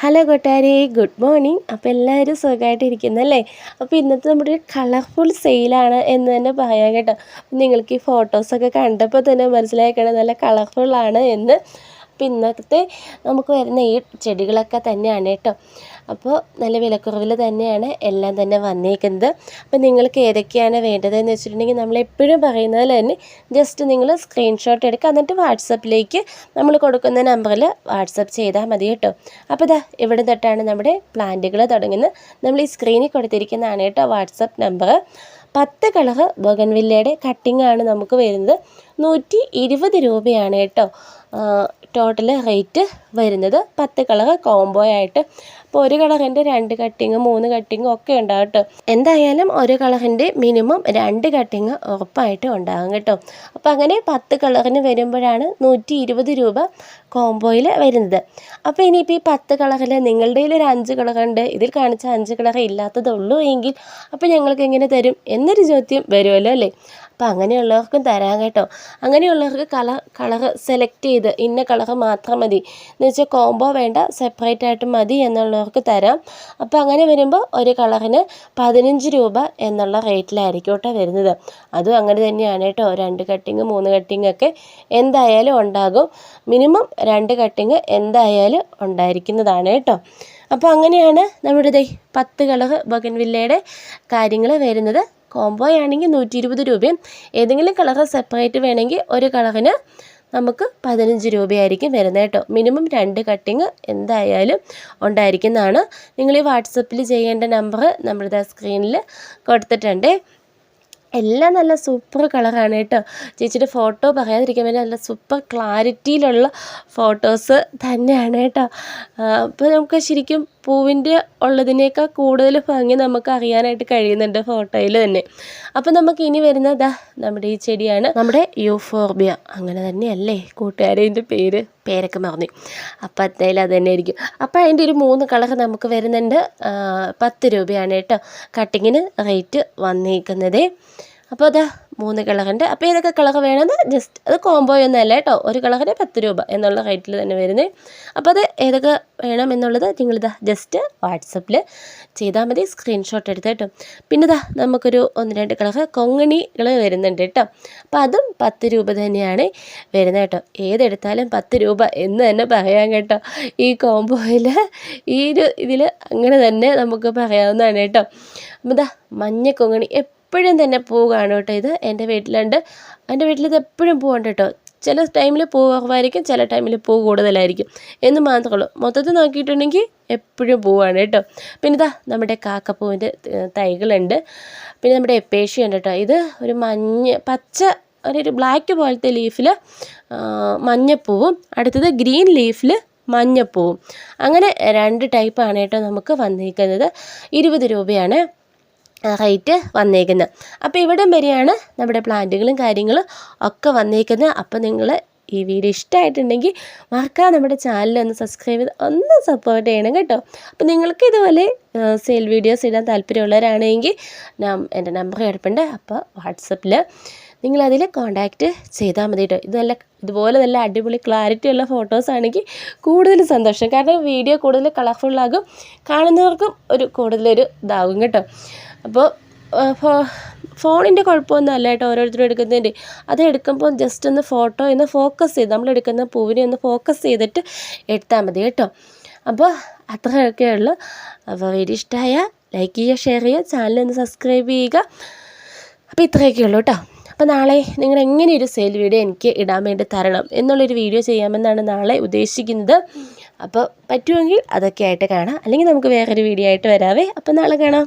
Hello കൂട്ടുകാരെ good morning. അപ്പോൾ എല്ലാവരും സുഖമായിട്ടിരിക്കുന്നല്ലേ? അപ്പോൾ ഇന്നത്തെ നമ്മുടെ ഒരു കളർഫുൾ സെയിലാണ് എന്ന് തന്നെ പറയാം കേട്ടോ. നിങ്ങൾക്ക് ഈ ഫോട്ടോസൊക്കെ കണ്ടപ്പോൾ തന്നെ മനസ്സിലാക്കണം നല്ല കളർഫുള്ളാണ് എന്ന്. അപ്പോൾ ഇന്നത്തെ നമുക്ക് വരുന്ന ഈ ചെടികളൊക്കെ തന്നെയാണ് കേട്ടോ. അപ്പോൾ നല്ല വിലക്കുറവിൽ തന്നെയാണ് എല്ലാം തന്നെ വന്നേക്കുന്നത്. അപ്പോൾ നിങ്ങൾക്ക് ഏതൊക്കെയാണ് വേണ്ടതെന്ന് വെച്ചിട്ടുണ്ടെങ്കിൽ നമ്മൾ എപ്പോഴും പറയുന്നത് തന്നെ ജസ്റ്റ് നിങ്ങൾ സ്ക്രീൻഷോട്ട് എടുക്കുക. എന്നിട്ട് വാട്സപ്പിലേക്ക് നമ്മൾ കൊടുക്കുന്ന നമ്പറിൽ വാട്സപ്പ് ചെയ്താൽ മതി കേട്ടോ. അപ്പോൾ ഇതാ ഇവിടെ തൊട്ടാണ് നമ്മുടെ പ്ലാന്റുകൾ തുടങ്ങുന്നത്. നമ്മൾ ഈ സ്ക്രീനിൽ കൊടുത്തിരിക്കുന്നതാണ് കേട്ടോ വാട്സപ്പ് നമ്പർ പത്ത് കളറ് ബൊഗൻവില്ലയുടെ കട്ടിംഗ് ആണ് നമുക്ക് വരുന്നത്. നൂറ്റി ഇരുപത് രൂപയാണ് കേട്ടോ. ടോട്ടൽ റേറ്റ് വരുന്നത് പത്ത് കളർ കോംബോ ആയിട്ട്. അപ്പോൾ ഒരു കളറിന്റെ രണ്ട് കട്ടിങ് മൂന്ന് കട്ടിങ് ഒക്കെ ഉണ്ടാകും കേട്ടോ. എന്തായാലും ഒരു കളറിന്റെ മിനിമം രണ്ട് കട്ടിങ് ഉറപ്പായിട്ടും ഉണ്ടാകും കേട്ടോ. അപ്പോൾ അങ്ങനെ പത്ത് കളറിന് വരുമ്പോഴാണ് നൂറ്റി ഇരുപത് രൂപ കോംബോയിൽ വരുന്നത്. അപ്പോൾ ഇനിയിപ്പോൾ ഈ പത്ത് കളറിൽ നിങ്ങളുടെ ഒരു അഞ്ച് കളറുണ്ട് ഇതിൽ കാണിച്ച അഞ്ച് കളർ ഇല്ലാത്തതുള്ളൂ എങ്കിൽ അപ്പോൾ ഞങ്ങൾക്ക് എങ്ങനെ തരും എന്നൊരു ചോദ്യം വരുമല്ലോ അല്ലേ? അപ്പോൾ അങ്ങനെയുള്ളവർക്കും തരാം കേട്ടോ. അങ്ങനെയുള്ളവർക്ക് കളർ കളറ് സെലക്ട് ചെയ്ത് ഇന്ന കളറ് മാത്രം മതി. എന്ന് വെച്ചാൽ കോംബോ വേണ്ട സെപ്പറേറ്റ് ആയിട്ട് മതി എന്നുള്ളവർക്ക് തരാം. അപ്പോൾ അങ്ങനെ വരുമ്പോൾ ഒരു കളറിന് പതിനഞ്ച് രൂപ എന്നുള്ള റേറ്റിലായിരിക്കും കേട്ടോ വരുന്നത്. അതും അങ്ങനെ തന്നെയാണ് കേട്ടോ. രണ്ട് കട്ടിങ് മൂന്ന് കട്ടിങ് ഒക്കെ എന്തായാലും ഉണ്ടാകും. മിനിമം രണ്ട് കട്ടിങ് എന്തായാലും ഉണ്ടായിരിക്കുന്നതാണ് കേട്ടോ. അപ്പോൾ അങ്ങനെയാണ് നമ്മുടെ ദൈ പത്ത് കളർ ബഗൻവില്ലയുടെ കാര്യങ്ങൾ വരുന്നത്. കോംബോ ആണെങ്കിൽ നൂറ്റി ഇരുപത് രൂപയും. ഏതെങ്കിലും കളർ സെപ്പറേറ്റ് വേണമെങ്കിൽ ഒരു കളറിന് നമുക്ക് പതിനഞ്ച് രൂപയായിരിക്കും വരുന്നത് കേട്ടോ. മിനിമം രണ്ട് കട്ടിങ് എന്തായാലും ഉണ്ടായിരിക്കുന്നതാണ്. നിങ്ങൾ ഈ വാട്സപ്പിൽ ചെയ്യേണ്ട നമ്പർ നമ്മളിതാ സ്ക്രീനിൽ കൊടുത്തിട്ടുണ്ട്. എല്ലാം നല്ല സൂപ്പർ കളറാണ് കേട്ടോ. ചേച്ചിയുടെ ഫോട്ടോ പറയാതിരിക്കാൻ വേണ്ടി നല്ല സൂപ്പർ ക്ലാരിറ്റിയിലുള്ള ഫോട്ടോസ് തന്നെയാണ് കേട്ടോ. അപ്പോൾ നമുക്ക് ശരിക്കും പൂവിന്റെ ഉള്ളതിനേക്കാൾ കൂടുതൽ ഭംഗി നമുക്ക് അറിയാനായിട്ട് കഴിയുന്നുണ്ട് ഫോട്ടോയിൽ തന്നെ. അപ്പോൾ നമുക്ക് ഇനി വരുന്നത് നമ്മുടെ ഈ ചെടിയാണ്. നമ്മുടെ യൂഫോർബിയ. അങ്ങനെ തന്നെയല്ലേ കൂട്ടുകാരന്റെ പേര്? പേരൊക്കെ മറന്നു. അപ്പം എന്തായാലും അത് തന്നെ ആയിരിക്കും അപ്പോൾ അതിന്റെ ഒരു മൂന്ന് കളർ നമുക്ക് വരുന്നുണ്ട്. പത്ത് രൂപയാണ് കേട്ടോ. കട്ടിങ്ങിന് റേറ്റ് വന്നിരിക്കുന്നത് അപ്പോൾ അതാ മൂന്ന് കിളകന്റെ. അപ്പോൾ ഏതൊക്കെ കിളക് വേണമെന്ന് ജസ്റ്റ് അത് കോംബോ ഒന്നും അല്ല കേട്ടോ ഒരു കിളകിന് പത്ത് രൂപ എന്നുള്ള റേറ്റിൽ തന്നെ വരുന്നത് അപ്പോൾ അത് ഏതൊക്കെ വേണം എന്നുള്ളത് നിങ്ങളിതാ ജസ്റ്റ് വാട്സപ്പിൽ ചെയ്താൽ മതി. സ്ക്രീൻഷോട്ട് എടുത്ത് കേട്ടോ പിന്നെ ഇതാ നമുക്കൊരു ഒന്ന് രണ്ട് കിളക് കൊങ്ങണികൾ വരുന്നുണ്ട് കേട്ടോ അപ്പോൾ അതും പത്ത് രൂപ തന്നെയാണ് വരുന്നത് കേട്ടോ ഏതെടുത്താലും പത്ത് രൂപ എന്ന് തന്നെ പറയാം കേട്ടോ. ഈ കോംബോയിൽ ഈ ഒരു ഇതിൽ അങ്ങനെ തന്നെ നമുക്ക് പറയാവുന്നതാണ് കേട്ടോ അപ്പോൾ ഇതാ മഞ്ഞ കൊങ്ങണി എപ്പോഴും തന്നെ പൂ കാണും കേട്ടോ ഇത്. എന്റെ വീട്ടിലുണ്ട്. എന്റെ വീട്ടിൽ ഇത് എപ്പോഴും പൂവുണ്ട് കേട്ടോ ചില ടൈമിൽ പൂ കുറവായിരിക്കും ചില ടൈമിൽ പൂ കൂടുതലായിരിക്കും. എന്ന് മാത്രമേ ഉള്ളൂ. മൊത്തത്തിൽ നോക്കിയിട്ടുണ്ടെങ്കിൽ എപ്പോഴും പൂവാണ് കേട്ടോ പിന്നെ ഇതാ നമ്മുടെ കാക്കപ്പൂവിന്റെ തൈകളുണ്ട്. പിന്നെ നമ്മുടെ എപ്പേഷ്യ ഉണ്ട് കേട്ടോ ഇത് ഒരു മഞ്ഞ പച്ച ഒരു ബ്ലാക്ക് പോലത്തെ ലീഫിൽ മഞ്ഞപ്പൂവും അടുത്തത് ഗ്രീൻ ലീഫിൽ മഞ്ഞപ്പൂവും. അങ്ങനെ രണ്ട് ടൈപ്പാണ് കേട്ടോ നമുക്ക് വന്നിരിക്കുന്നത്. ഇരുപത് രൂപയാണ്. റേറ്റ് വന്നേക്കുന്നത് അപ്പോൾ ഇവിടം വരെയാണ് നമ്മുടെ പ്ലാന്റുകളും കാര്യങ്ങളും ഒക്കെ വന്നേക്കുന്നത് അപ്പോൾ നിങ്ങൾ ഈ വീഡിയോ ഇഷ്ടമായിട്ടുണ്ടെങ്കിൽ മറക്കാതെ നമ്മുടെ ചാനൽ ഒന്ന് സബ്സ്ക്രൈബ് ചെയ്ത് ഒന്ന് സപ്പോർട്ട് ചെയ്യണം കേട്ടോ. അപ്പോൾ നിങ്ങൾക്ക് ഇതുപോലെ സെയിൽ വീഡിയോസ് ഇടാൻ താല്പര്യമുള്ളവരാണെങ്കിൽ എന്റെ നമ്പർ കിടപ്പുണ്ട് അപ്പോൾ വാട്സപ്പിൽ നിങ്ങളതിൽ കോണ്ടാക്റ്റ് ചെയ്താൽ മതി കേട്ടോ. ഇത് നല്ല ഇതുപോലെ നല്ല അടിപൊളി ക്ലാരിറ്റി ഉള്ള ഫോട്ടോസ് ആണെങ്കിൽ കൂടുതൽ സന്തോഷം. കാരണം വീഡിയോ കൂടുതൽ കളർഫുള്ളാകും കാണുന്നവർക്കും ഒരു കൂടുതലൊരു ഇതാകും കേട്ടോ. അപ്പോൾ ഫോണിന്റെ കുഴപ്പമൊന്നും അല്ല കേട്ടോ ഓരോരുത്തരും എടുക്കുന്നതിന്റെ. അത് എടുക്കുമ്പോൾ ജസ്റ്റ് ഒന്ന് ഫോട്ടോ ഒന്ന് ഫോക്കസ് ചെയ്ത് നമ്മൾ എടുക്കുന്ന പൂവിനെ ഒന്ന് ഫോക്കസ് ചെയ്തിട്ട് എടുത്താൽ മതി കേട്ടോ. അപ്പോൾ അത്രയൊക്കെ ഉള്ളൂ. അപ്പോൾ വീഡിയോ ഇഷ്ടമായ ലൈക്ക് ചെയ്യുക ഷെയർ ചെയ്യുക ചാനൽ ഒന്ന് സബ്സ്ക്രൈബ് ചെയ്യുക. അപ്പോൾ ഇത്രയൊക്കെ ഉള്ളൂ കേട്ടോ. അപ്പോൾ നാളെ നിങ്ങൾ എങ്ങനെ ഒരു സെയിൽ വീഡിയോ എനിക്ക് ഇടാൻ വേണ്ടി തരണം എന്നുള്ളൊരു വീഡിയോ ചെയ്യാമെന്നാണ് നാളെ ഉദ്ദേശിക്കുന്നത്. അപ്പോൾ പറ്റുമെങ്കിൽ അതൊക്കെ ആയിട്ട് കാണാം. അല്ലെങ്കിൽ നമുക്ക് വേറൊരു വീഡിയോ ആയിട്ട് വരാവേ. അപ്പോൾ നാളെ കാണാം.